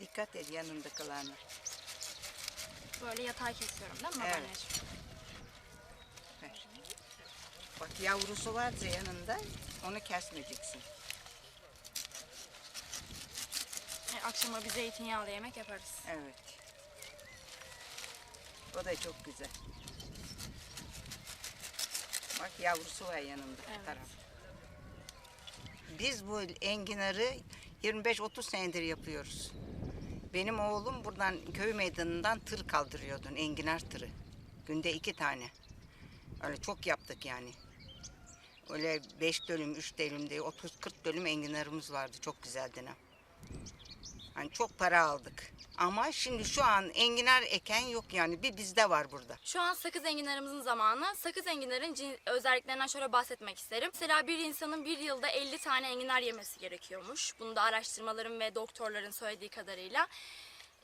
Dikkat et yanındakilerine. Böyle yatay kesiyorum değil mi Evet. babaanneciğim? Ver. Bak yavrusu varsa yanında onu kesmeyeceksin. E, akşama bir zeytinyağlı yemek yaparız. Evet. O da çok güzel. Bak yavrusu var yanında Evet. taraf. Biz bu enginarı 25-30 senedir yapıyoruz. Benim oğlum buradan köy meydanından tır kaldırıyordu, enginar tırı. Günde iki tane. Öyle çok yaptık yani. Öyle 5 dönüm, 3 dönüm değil, 30-40 dönüm enginarımız vardı. Çok güzeldi ne. Hani çok para aldık. Ama şimdi şu an enginar eken yok yani. Bir bizde var burada. Şu an sakız enginarımızın zamanı. Sakız enginarın özelliklerinden şöyle bahsetmek isterim. Mesela bir insanın bir yılda 50 tane enginar yemesi gerekiyormuş. Bunu da araştırmaların ve doktorların söylediği kadarıyla.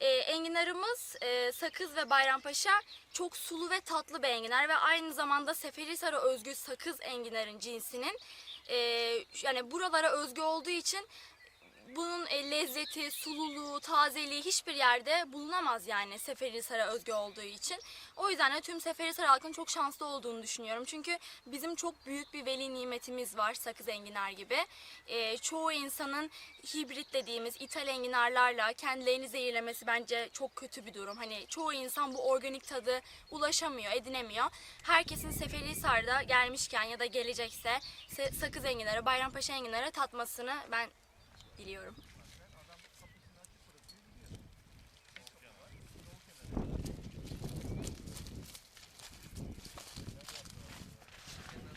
Ee, enginarımız e, sakız ve bayrampaşa çok sulu ve tatlı bir enginar ve aynı zamanda Seferihisar'a özgü sakız enginarın cinsinin e, yani buralara özgü olduğu için bunun e, lezzeti, sululuğu, tazeliği hiçbir yerde bulunamaz yani Seferihisar'a özgü olduğu için. O yüzden de tüm Seferihisar halkının çok şanslı olduğunu düşünüyorum. Çünkü bizim çok büyük bir veli nimetimiz var sakız enginar gibi. E, çoğu insanın hibrit dediğimiz ithal enginarlarla kendilerini zehirlemesi bence çok kötü bir durum. Hani çoğu insan bu organik tadı ulaşamıyor, edinemiyor. Herkesin Seferihisar'da gelmişken ya da gelecekse se- sakız enginarı, Bayrampaşa enginarı tatmasını ben diliyorum.